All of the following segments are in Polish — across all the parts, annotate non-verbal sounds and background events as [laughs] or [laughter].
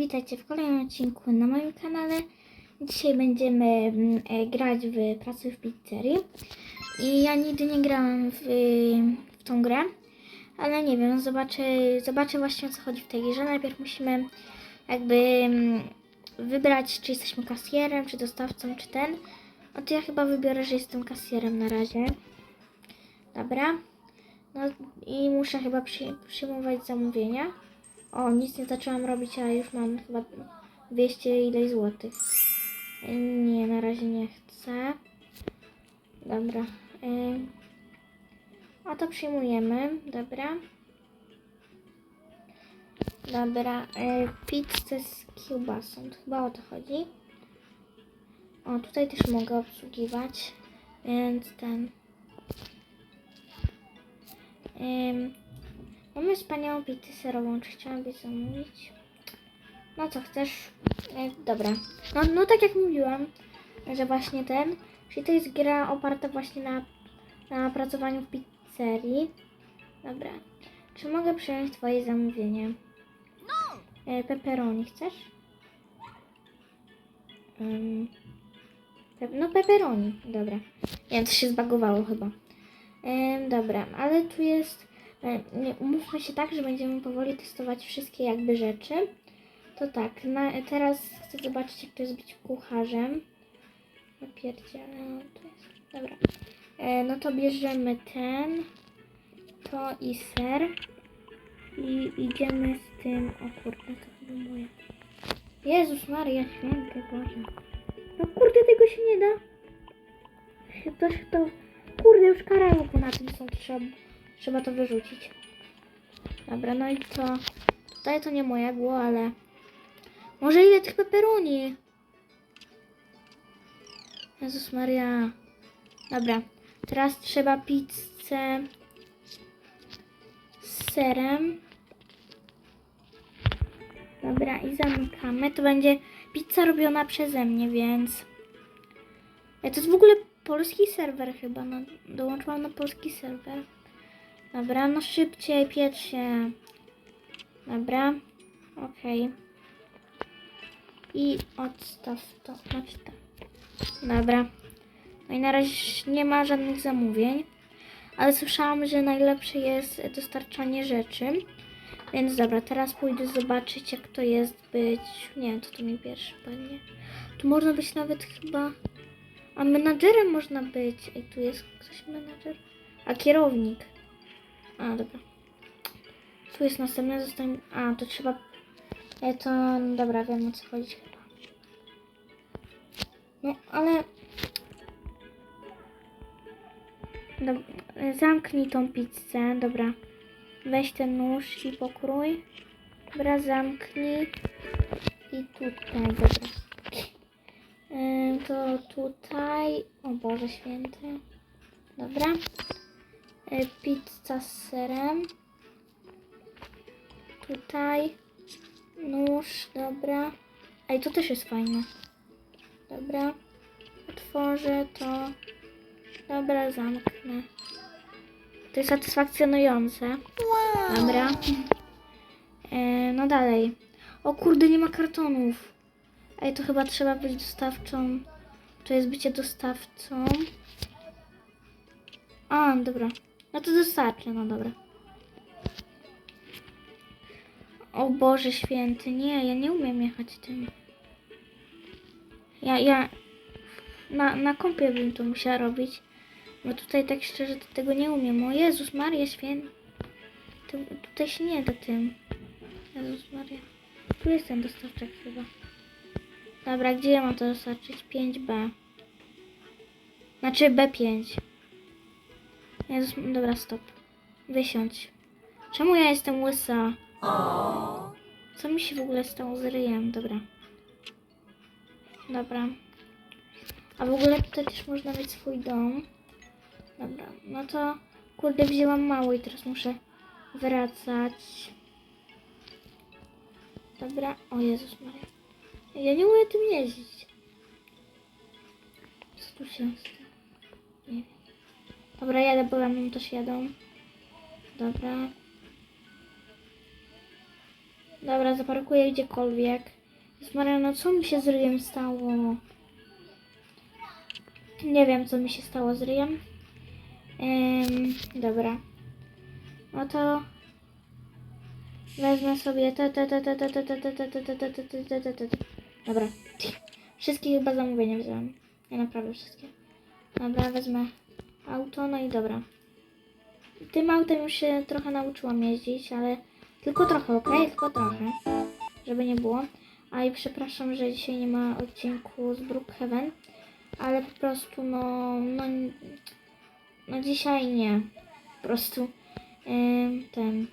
Witajcie w kolejnym odcinku na moim kanale. Dzisiaj będziemy mm, e, grać w pracy w pizzerii. I ja nigdy nie grałem w, w tą grę, ale nie wiem, zobaczę, zobaczę właśnie o co chodzi w tej grze. Najpierw musimy jakby mm, wybrać, czy jesteśmy kasjerem, czy dostawcą, czy ten. No to ja chyba wybiorę, że jestem kasjerem na razie. Dobra. No i muszę chyba przy, przyjmować zamówienia. O, nic nie zaczęłam robić, a już mam chyba 200 ileś złotych. Y, Nie, na razie nie chcę. Dobra. y, A to przyjmujemy, dobra. Dobra, y, pizzę z kiełbasą, chyba o to chodzi. O, tutaj też mogę obsługiwać, więc ten... Mamy wspaniałą pizzę serową. Czy chciałabyś zamówić? No co chcesz? E, dobra. No, no tak jak mówiłam, że właśnie ten, czyli to jest gra oparta właśnie na, na pracowaniu w pizzerii. Dobra. Czy mogę przyjąć twoje zamówienie? E, pepperoni chcesz? Ym, pe- no pepperoni, dobra. Nie wiem, to się zbagowało chyba. Ym, dobra, ale tu jest E, umówmy się tak, że będziemy powoli testować wszystkie jakby rzeczy. To tak, na, teraz chcę zobaczyć jak to jest być kucharzem. Napierdzielę, no to jest, dobra. E, no to bierzemy ten, to i ser. I idziemy z tym, o kurde, to moje. Jezus Maria, święty Boże. No kurde, tego się nie da. To, to, kurde, już karają na tym są, trzeba Trzeba to wyrzucić. Dobra, no i to... Tutaj to nie moje było, ale... Może ile tych peperoni? Jezus Maria. Dobra. Teraz trzeba pizzę z serem. Dobra, i zamykamy. To będzie pizza robiona przeze mnie, więc... E, To jest w ogóle polski serwer chyba. No, dołączyłam na polski serwer. Dobra, no szybciej piecz się. Dobra, okej. I odstaw to, znaczy to. Dobra. No i na razie nie ma żadnych zamówień. Ale słyszałam, że najlepsze jest dostarczanie rzeczy. Więc dobra, teraz pójdę zobaczyć jak to jest być... Nie wiem, co to mi pierwszy padnie. Tu można być nawet chyba... A menadżerem można być. Ej, tu jest ktoś menadżer? A kierownik. A, dobra. Tu jest następne zostanie. A, to trzeba. E, to. Dobra, wiem o co chodzi chyba. No, ale. Dob zamknij tą pizzę, dobra. Weź ten nóż i pokrój. Dobra, zamknij. I tutaj, dobra. E, to tutaj. O Boże święty. Dobra. E, pizza z serem. Tutaj nóż, dobra. Ej, to też jest fajne. Dobra. Otworzę to. Dobra, zamknę. To jest satysfakcjonujące. Dobra. E, no dalej. O kurde, nie ma kartonów. Ej, to chyba trzeba być dostawczą. To jest bycie dostawcą. A, dobra. No to dostarczę, no dobra. O Boże święty, nie, ja nie umiem jechać tym. Ja, ja na, na kompie bym to musiała robić. Bo tutaj tak szczerze to tego nie umiem. O Jezus Maria święty. Tu, tutaj się nie da tym. Jezus Maria. Tu jest ten dostawczak chyba. Dobra, gdzie ja mam to dostarczyć? 5B. Znaczy B5. Jezus, dobra, stop. Wysiądź. Czemu ja jestem łysa? Co mi się w ogóle stało z ryjem? Dobra. Dobra. A w ogóle tutaj też można mieć swój dom. Dobra, no to kurde wzięłam mało i teraz muszę wracać. Dobra, o Jezus Maria. Ja nie umiem tym jeździć. Co tu się stało? Dobra, jadę, bo tam też jadą. Dobra. Dobra, zaparkuję gdziekolwiek. Jezus Maria, no co mi się z ryjem stało? Nie wiem, co mi się stało z ryjem. Ym, dobra. No to wezmę sobie te, te, te, te, te, te, te, te, te, te, te, te, te, te, te, te, te. Dobra. Wszystkie chyba zamówienia wziąłem. Nie naprawdę wszystkie. Dobra, wezmę auto, no i dobra. Tym autem już się trochę nauczyłam jeździć, ale tylko trochę, ok? Tylko trochę. Żeby nie było. A i przepraszam, że dzisiaj nie ma odcinku z Brookhaven, ale po prostu no, no, no dzisiaj nie. Po prostu em, ten.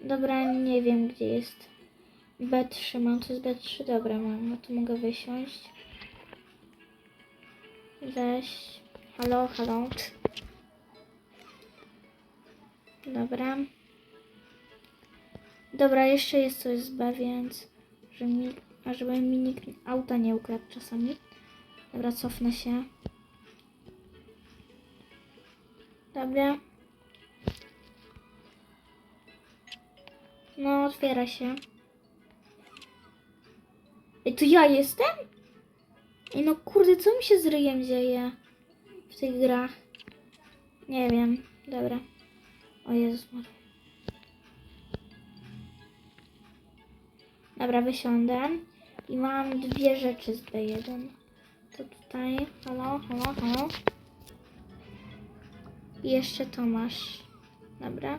Dobra, nie wiem gdzie jest B3. Mam to jest B3? Dobra, mam. No to mogę wysiąść. Weź. Halo, halo. Dobra. Dobra, jeszcze jest coś z B, więc że mi, żeby mi nikt auta nie ukradł czasami. Dobra, cofnę się. Dobra. No, otwiera się. Ej, to ja jestem? Ej, no kurde, co mi się z ryjem dzieje w tych grach? Nie wiem. Dobra. O Jezus Maria. Dobra, wysiądę. I mam dwie rzeczy z B1. To tutaj. Halo, halo, halo. I jeszcze to masz. Dobra.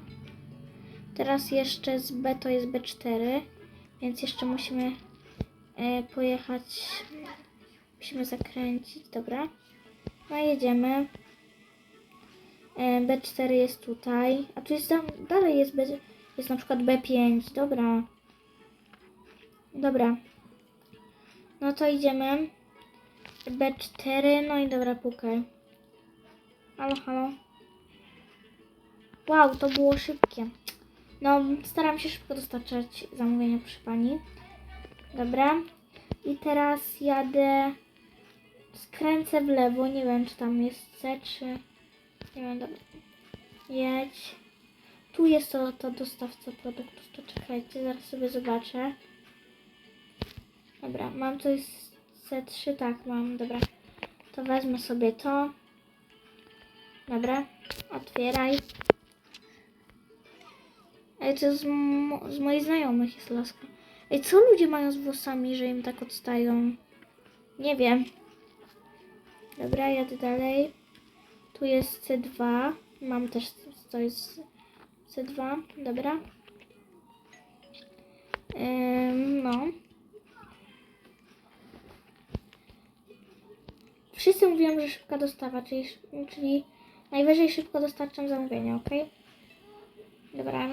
Teraz jeszcze z B to jest B4. Więc jeszcze musimy e, pojechać. Musimy zakręcić. Dobra. No jedziemy. E, B4 jest tutaj. A tu jest tam, dalej jest B, jest na przykład B5. Dobra. Dobra. No to idziemy. B4, no i dobra, pukaj. Halo, halo. Wow, to było szybkie. No, staram się szybko dostarczać zamówienia przy pani. Dobra. I teraz jadę. Skręcę w lewo. Nie wiem, czy tam jest C, czy. Nie wiem, dobra. Jedź. Tu jest to, to dostawca produktów. To czekajcie, zaraz sobie zobaczę. Dobra, mam coś z C3, tak mam, dobra. To wezmę sobie to. Dobra, otwieraj. Ej, to z, mo- z moich znajomych jest laska. Ej, co ludzie mają z włosami, że im tak odstają? Nie wiem. Dobra, jadę dalej. Tu jest C2. Mam też, to jest C2, dobra. Ym, no. Wszyscy mówią, że szybka dostawa, czyli, czyli najwyżej szybko dostarczam zamówienia, ok? Dobra,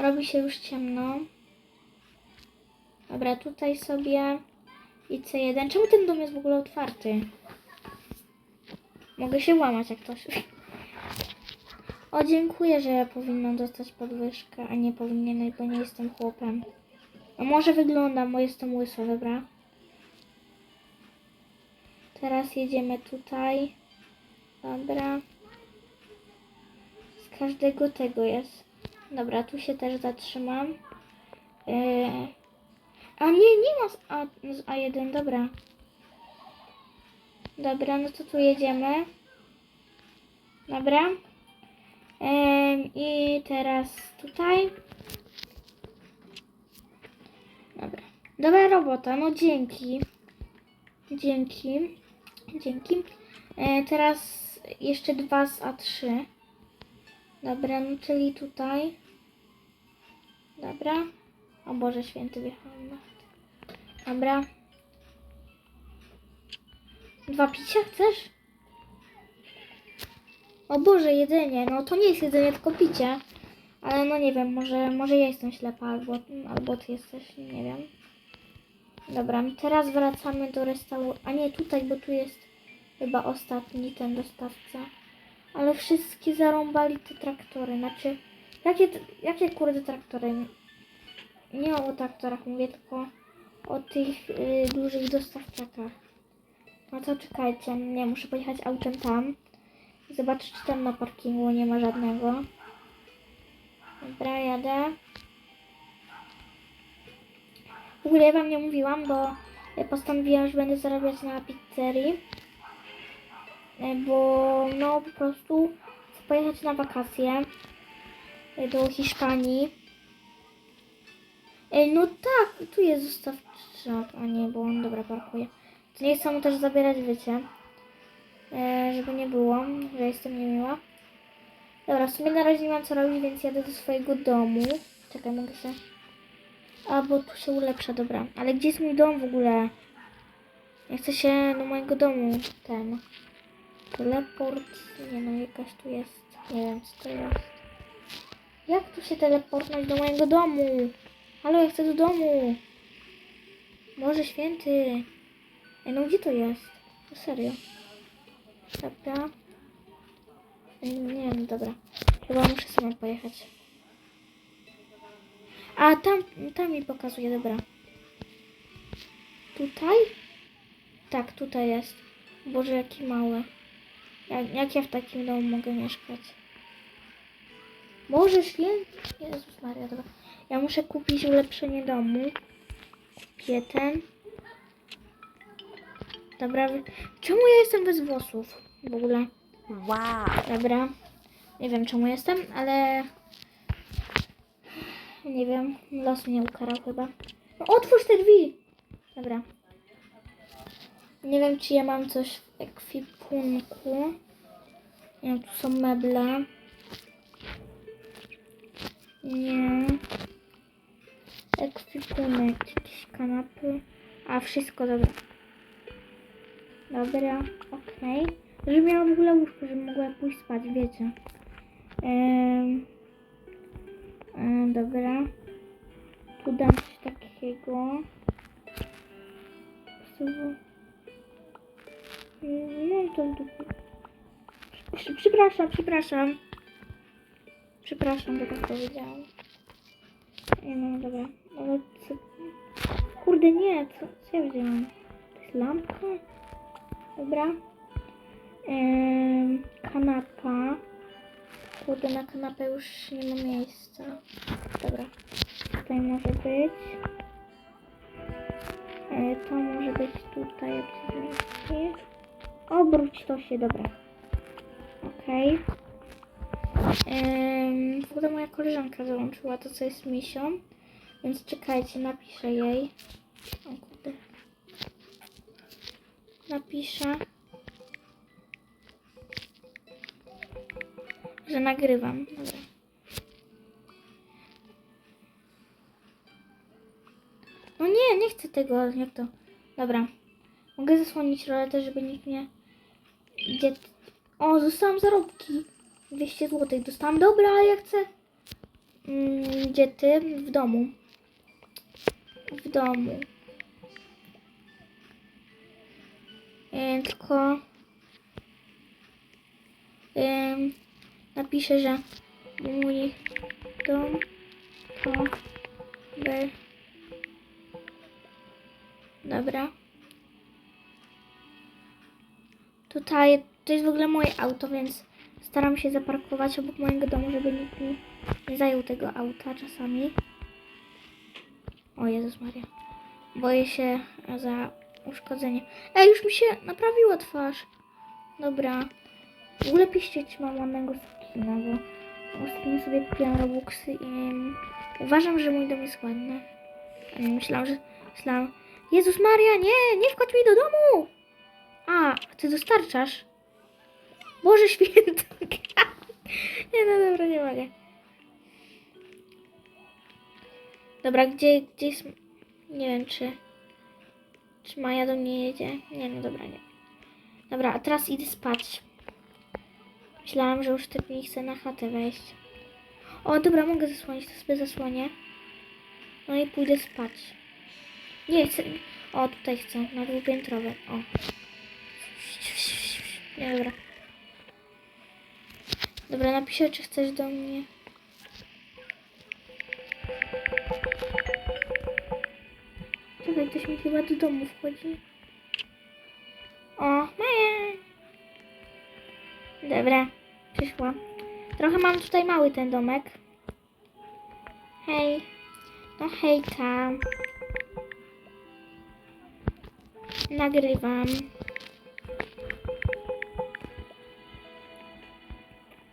robi się już ciemno. Dobra, tutaj sobie i C1. Czemu ten dom jest w ogóle otwarty? Mogę się łamać jak ktoś. O, dziękuję, że ja powinnam dostać podwyżkę, a nie powinienem, bo nie jestem chłopem. A może wyglądam, bo jestem łyso, dobra? Teraz jedziemy tutaj. Dobra. Z każdego tego jest. Dobra, tu się też zatrzymam. Yy. A nie, nie ma A, z A1, dobra. Dobra, no to tu jedziemy. Dobra. I teraz tutaj. Dobra. Dobra robota, no dzięki. Dzięki. Dzięki. E, teraz jeszcze dwa z A3. Dobra, no czyli tutaj. Dobra. O Boże święty wjechałem. Dobra. Dwa picia chcesz? O Boże, jedzenie. No to nie jest jedzenie, tylko picie. Ale no nie wiem, może, może ja jestem ślepa, albo, albo ty jesteś, nie wiem. Dobra, teraz wracamy do restauracji. A nie, tutaj, bo tu jest chyba ostatni ten dostawca. Ale wszystkie zarąbali te traktory. Znaczy, jakie, jakie kurde traktory? Nie o traktorach mówię, tylko o tych y, dużych dostawczakach. No to czekajcie, nie, muszę pojechać autem tam. Zobaczyć, czy tam na parkingu nie ma żadnego. Dobra, jadę. W ogóle ja wam nie mówiłam, bo postanowiłam, że będę zarabiać na pizzerii. E, Bo no po prostu chcę pojechać na wakacje e, do Hiszpanii. Ej, no tak, tu jest zostawczak, a nie, bo on dobra parkuje. Nie chcę mu też zabierać wycie. E, żeby nie było, że jestem niemiła. Dobra, w sumie na razie nie mam co robić, więc jadę do swojego domu. Czekaj, mogę się... A, bo tu się ulepsza, dobra. Ale gdzie jest mój dom w ogóle? Ja chcę się do mojego domu, ten... Teleport... Nie no, jakaś tu jest. Nie wiem, co to jest. Jak tu się teleportnąć do mojego domu? Halo, ja chcę do domu. Boże święty. Ej, no gdzie to jest? No serio. Dobra. Ej, Nie wiem, dobra. Chyba muszę sama pojechać. A, tam, tam mi pokazuje, dobra. Tutaj? Tak, tutaj jest. Boże, jaki mały. Jak, jak ja w takim domu mogę mieszkać? Boże święty. Jezus Maria, dobra. Ja muszę kupić ulepszenie domu. Kupię ten. Dobra. Czemu ja jestem bez włosów? W ogóle. Wow. Dobra. Nie wiem czemu jestem, ale... Nie wiem. Los mnie ukarał chyba. No, otwórz te drzwi! Dobra. Nie wiem, czy ja mam coś w ekwipunku. Nie wiem, tu są meble. Nie. Ekwipunek, jakieś kanapy. A, wszystko dobra. Dobra, okej. Żeby miała w ogóle łóżko, żeby mogła pójść spać, wiecie. Ehm, em, dobra. Tu dam coś takiego. Słowo. No to... Prze- Przepraszam, przepraszam. Przepraszam, że tak powiedziałam. Nie no, dobra. Ale co... Kurde, nie, co, co ja wzięłam? To jest lampka? Dobra. Em, kanapa. Kurde, na kanapę już nie ma miejsca. Dobra. Tutaj może być. E, to może być tutaj, jak się zmieści. Obróć to się, dobra. Okej. Ogóle moja koleżanka załączyła to, co jest misią. Więc czekajcie, napiszę jej. O. Napiszę. Że nagrywam. Dobra. No nie, nie chcę tego. Jak to? Dobra. Mogę zasłonić rolę też, żeby nikt nie... Gdzie... O, dostałam zarobki. 200 zł. Dostałam. Dobra, ale ja chcę... Mm, gdzie ty? W domu. W domu. E, tylko... Ym, napiszę, że mój dom to by... Dobra. Tutaj to jest w ogóle moje auto, więc staram się zaparkować obok mojego domu, żeby nikt mi nie zajął tego auta czasami. O Jezus Maria. Boję się za uszkodzenie. Ej, już mi się naprawiła twarz. Dobra. W ogóle piszcie, mam skina, bo ostatnio sobie kupiłam Robuxy i uważam, że mój dom jest ładny. Myślałam, że... Myślałam, Jezus Maria, nie, nie wchodź mi do domu! A, ty dostarczasz? Boże [laughs] święty. nie, no dobra, nie mogę. Dobra, gdzie, gdzie jest... Nie wiem, czy... Czy Maja do mnie jedzie? Nie, no dobra, nie. Dobra, a teraz idę spać. Myślałam, że już tak nie chcę na chatę wejść. O, dobra, mogę zasłonić, to sobie zasłonię. No i pójdę spać. Nie chcę. O, tutaj chcę, na dwupiętrowe. O. Nie, dobra. Dobra, napiszę, czy chcesz do mnie. Czekaj, ktoś mi chyba do domu wchodzi. O, Maja! Dobra, przyszła. Trochę mam tutaj mały ten domek. Hej. No hej tam. nagrywam.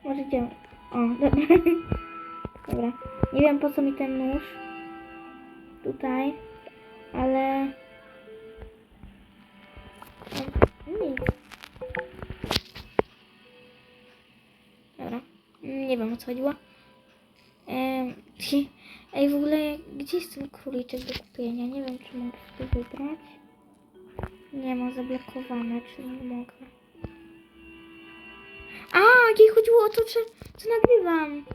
Może. O, dobra. [laughs] Dobra. Nie wiem po co mi ten nóż. Tutaj. Ale... Nic. Dobra. Nie wiem o co chodziło. Em, Ej, w ogóle, gdzie jest ten króliczek do kupienia? Nie wiem, czy mogę sobie wybrać. Nie ma zablokowane, czyli nie mogę. A, jej chodziło o to, czy, co nagrywam.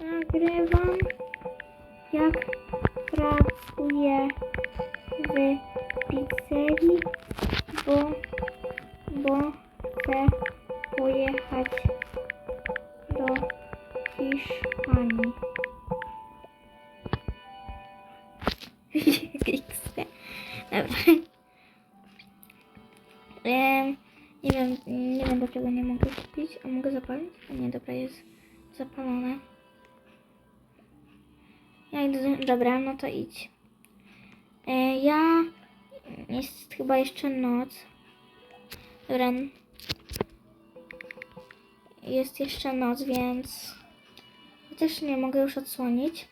Nagrywam, jak pracuję w pizzerii, bo, bo chcę pojechać do Hiszpanii. [laughs] Dobra. Em, nie wiem, nie wiem dlaczego nie mogę kupić. A mogę zapalić? Nie, dobra, jest zapalone. Ja idę, do- dobra, no to idź. Chyba jeszcze noc. Dobra. Jest jeszcze noc, więc chociaż nie mogę już odsłonić.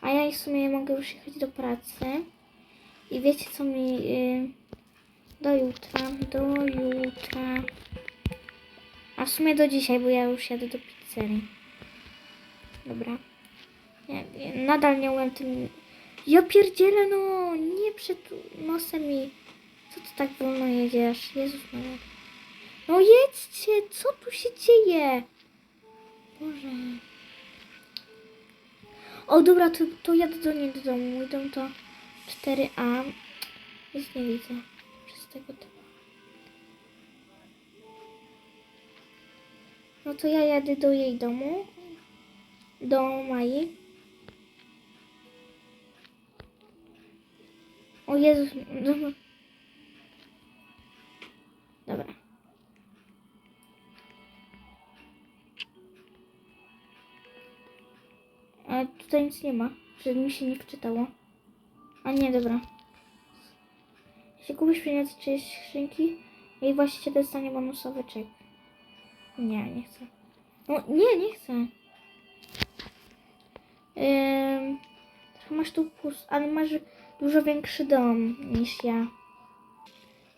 A ja w sumie mogę już jechać do pracy. I wiecie co mi... y, do jutra, do jutra. A w sumie do dzisiaj, bo ja już jadę do pizzerii. Dobra. Nie, nie, nadal nie umiem tym... Ja pierdzielę, no! Nie przed nosem. Co ty tak wolno jedziesz? Jezus Maria. No jedźcie! Co tu się dzieje? Boże... O dobra, to, to jadę do niej do domu. Mój to 4A. Nic nie widzę przez tego typu. No to ja jadę do jej domu. Do Mai. O Jezus. Dobra. Dobra. Ale tutaj nic nie ma, żeby mi się nie wczytało. A nie, dobra. Jeśli kupisz pieniądze czyjeś skrzynki, jej właściciel dostanie bonusowy czek. Nie, nie chcę. No nie, nie chcę. Ym, trochę masz tu pust, ale masz dużo większy dom niż ja.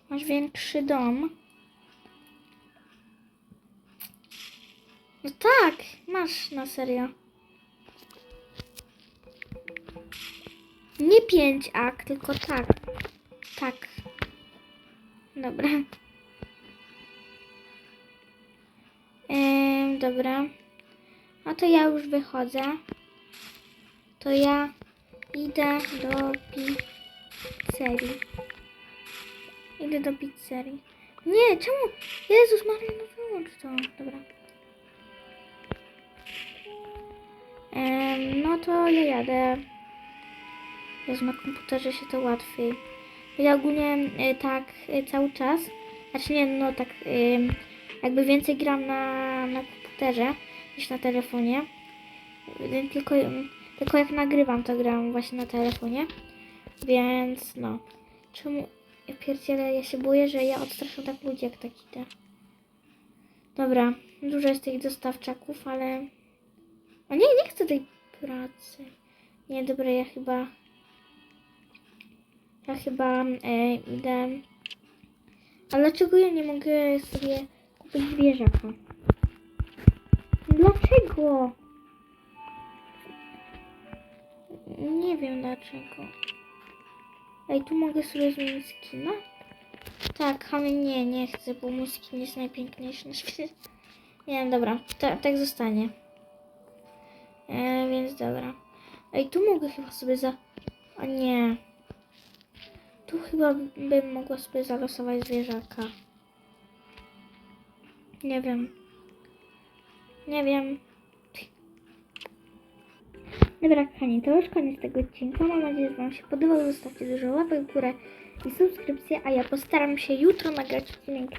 Masz większy dom. No tak, masz na serio. Nie 5 ak, tylko tak. Tak. Dobra. Ehm, dobra. No to ja już wychodzę. To ja idę do pizzerii. Idę do pizzerii. Nie, czemu? Jezus Maria, no wyłącz to. Dobra. Em, no to ja jadę. Jest na komputerze się to łatwiej. Ja ogólnie e, tak e, cały czas, znaczy nie, no tak em, jakby więcej gram na, na komputerze niż na telefonie. E, Tylko, tylko jak nagrywam to gram właśnie na telefonie. Więc no. Czemu ja ja się boję, że ja odstraszam tak ludzi jak tak idę. Dobra, dużo jest tych dostawczaków, ale... A nie, nie chcę tej pracy. Nie, dobra, ja chyba... Ja chyba e, idę... Ale dlaczego ja nie mogę sobie kupić zwierzaka? Dlaczego? Nie wiem dlaczego. Ej, tu mogę sobie zmienić skina? Tak, ale nie, nie chcę, bo mój skin jest najpiękniejszy na świecie. Nie wiem, dobra, ta, tak zostanie. E, więc dobra. Ej, tu mogę chyba sobie za... A nie. Tu chyba bym mogła sobie zalosować zwierzaka. Nie wiem. Nie wiem. Dobra, kochani, to już koniec tego odcinka. Mam nadzieję, że Wam się podobał. Zostawcie dużo łapek w górę i subskrypcję, a ja postaram się jutro nagrać odcinek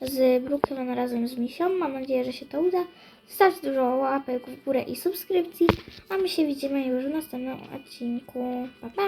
z Brooklyn razem z Misią. Mam nadzieję, że się to uda. Zostawcie dużo łapek w górę i subskrypcji, a my się widzimy już w następnym odcinku. Pa, pa!